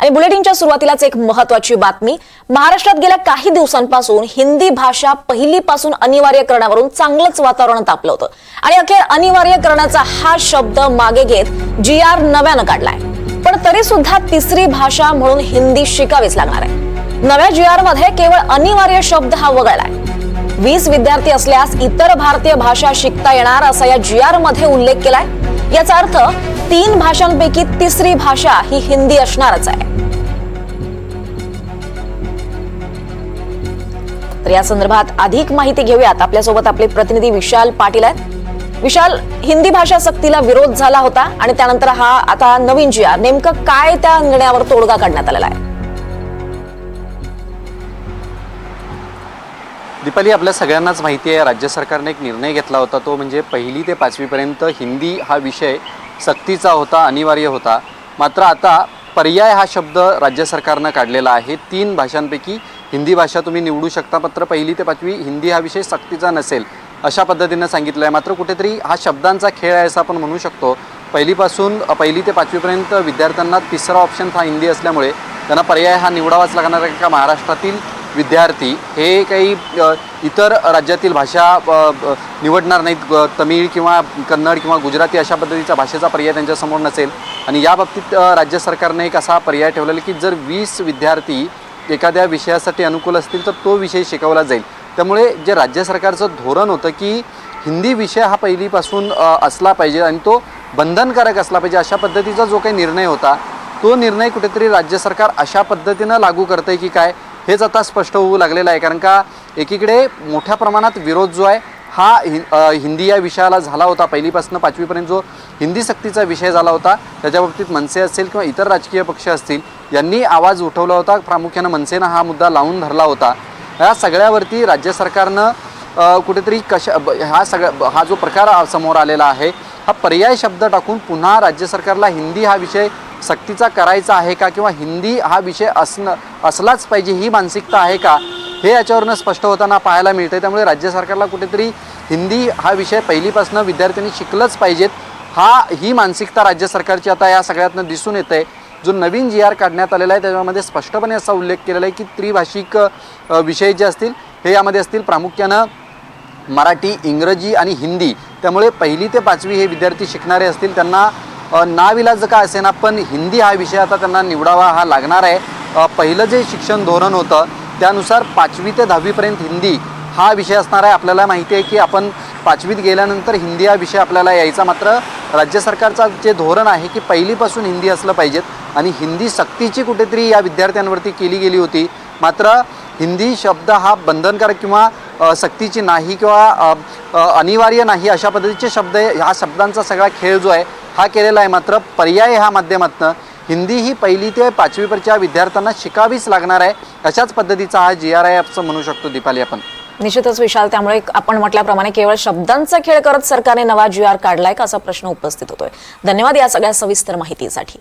आणि बुलेटिनच्या सुरुवातीलाच एक महत्वाची बातमी. महाराष्ट्रात गेल्या काही दिवसांपासून हिंदी भाषा पहिलीपासून अनिवार्य करण्यावरून चांगलंच वातावरण तापलं होतं. आणि अखेर अनिवार्य करण्याचा हा शब्द मागे घेत जी आर नव्यानं काढलाय. पण तरी सुद्धा तिसरी भाषा म्हणून हिंदी शिकावीच लागणार आहे. नव्या जी आरमध्ये केवळ अनिवार्य शब्द हा वगळलाय. वीस विद्यार्थी असल्यास इतर भारतीय भाषा शिकता येणार असा या जी आरमध्ये उल्लेख केलाय. याचा अर्थ तीन भाषांपैकी तिसरी भाषा ही हिंदी असणारच आहे. तर या संदर्भात अधिक माहिती घेऊयात. आपल्यासोबत आपले प्रतिनिधी विशाल पाटील आहेत. विशाल हिंदी भाषा सक्तीला विरोध झाला होता आणि त्यानंतर हा आता नवीन जी आर नेमकं काय त्या निर्णयावर तोडगा काढण्यात आलेला आहे? दीपाली आपल्या सगळ्यांनाच माहिती आहे राज्य सरकारने एक निर्णय घेतला होता तो म्हणजे पहिली ते पाचवीपर्यंत हिंदी हा विषय सक्तीचा होता अनिवार्य होता. मात्र आता पर्याय हा शब्द राज्य सरकारनं काढलेला आहे. तीन भाषांपैकी हिंदी भाषा तुम्ही निवडू शकता मात्र पहिली ते पाचवी हिंदी हा विषय सक्तीचा नसेल अशा पद्धतीनं सांगितलं आहे मात्र कुठेतरी हा शब्दांचा खेळ आहे असं आपण म्हणू शकतो. पहिलीपासून पहिली ते पाचवीपर्यंत विद्यार्थ्यांना तिसरा ऑप्शन हा हिंदी असल्यामुळे त्यांना पर्याय हा निवडावाच लागणार आहे का? महाराष्ट्रातील विद्यार्थी हे काही इतर राज्यातील भाषा निवडणार नाहीत तमिळ किंवा कन्नड किंवा गुजराती अशा पद्धतीचा भाषेचा पर्याय त्यांच्यासमोर नसेल. आणि या बाबतीत राज्य सरकारने एक असा पर्याय ठेवलेला की जर वीस विद्यार्थी एखाद्या विषयासाठी अनुकूल असतील तर तो विषय शिकवला जाईल. त्यामुळे जे राज्य सरकारचं धोरण होतं की हिंदी विषय हा पहिलीपासून असला पाहिजे आणि तो बंधनकारक असला पाहिजे अशा पद्धतीचा जो काही निर्णय होता तो निर्णय कुठेतरी राज्य सरकार अशा पद्धतीनं लागू करतंय की काय? हेच आता स्पष्ट होऊ लागलेलं आहे. कारण का एकीकडे मोठ्या प्रमाणात विरोध जो आहे हा हि हिंदी या विषयाला झाला होता. पहिलीपासून पाचवीपर्यंत जो हिंदी सक्तीचा विषय झाला होता त्याच्या बाबतीत मनसे असेल किंवा इतर राजकीय पक्ष असतील यांनी आवाज उठवला होता. प्रामुख्यानं मनसेनं हा मुद्दा लावून धरला होता. या सगळ्यावरती राज्य सरकारनं कुठेतरी कशा ब- हा सगळ्या हा जो प्रकार समोर आलेला आहे हा पर्याय शब्द टाकून पुन्हा राज्य सरकारला हिंदी हा विषय सक्तीचा करायचा आहे का किंवा हिंदी हा विषय असणं असलाच पाहिजे ही मानसिकता आहे का? हे याच्यावरनं स्पष्ट होताना पाहायला मिळतं त्यामुळे राज्य सरकारला कुठेतरी हिंदी हा विषय पहिलीपासून विद्यार्थ्यांनी शिकलंच पाहिजेत. हा ही मानसिकता राज्य सरकारची आता या सगळ्यातनं दिसून येत आहे जो नवीन जी आर काढण्यात आलेला आहे त्याच्यामध्ये स्पष्टपणे असा उल्लेख केलेला आहे की त्रिभाषिक विषय जे असतील हे यामध्ये असतील प्रामुख्यानं मराठी इंग्रजी आणि हिंदी. त्यामुळे पहिली ते पाचवी हे विद्यार्थी शिकणारे असतील त्यांना नाविलाज का असेना पण हिंदी हा विषय आता त्यांना निवडावा हा लागणार आहे. पहिलं जे शिक्षण धोरण होतं त्यानुसार पाचवी ते दहावीपर्यंत हिंदी हा विषय असणार आहे. आपल्याला माहिती आहे की आपण पाचवीत गेल्यानंतर हिंदी हा विषय आपल्याला यायचा. मात्र राज्य सरकारचा जे धोरण आहे की पहिलीपासून हिंदी असलं पाहिजेत आणि हिंदी सक्तीची कुठेतरी या विद्यार्थ्यांवरती केली गेली होती. मात्र हिंदी शब्द हा बंधनकारक किंवा सक्तीची नाही किंवा अनिवार्य नाही अशा पद्धतीचे शब्द ह्या शब्दांचा सगळा खेळ जो आहे हा केलेला आहे. मात्र पर्याय ह्या माध्यमातनं हिंदी ही पहिली ते पाचवीपर्यंतच्या विद्यार्थ्यांना शिकावीच लागणार आहे. अशाच पद्धतीचा हा जी आर आय असं म्हणू शकतो दीपाली आपण. निश्चितच विशाल त्यामुळे आपण म्हटल्याप्रमाणे केवळ शब्दांचा खेळ करत सरकारने नवा जी आर काढलाय का असा प्रश्न उपस्थित होतोय. धन्यवाद या सगळ्या सविस्तर माहितीसाठी.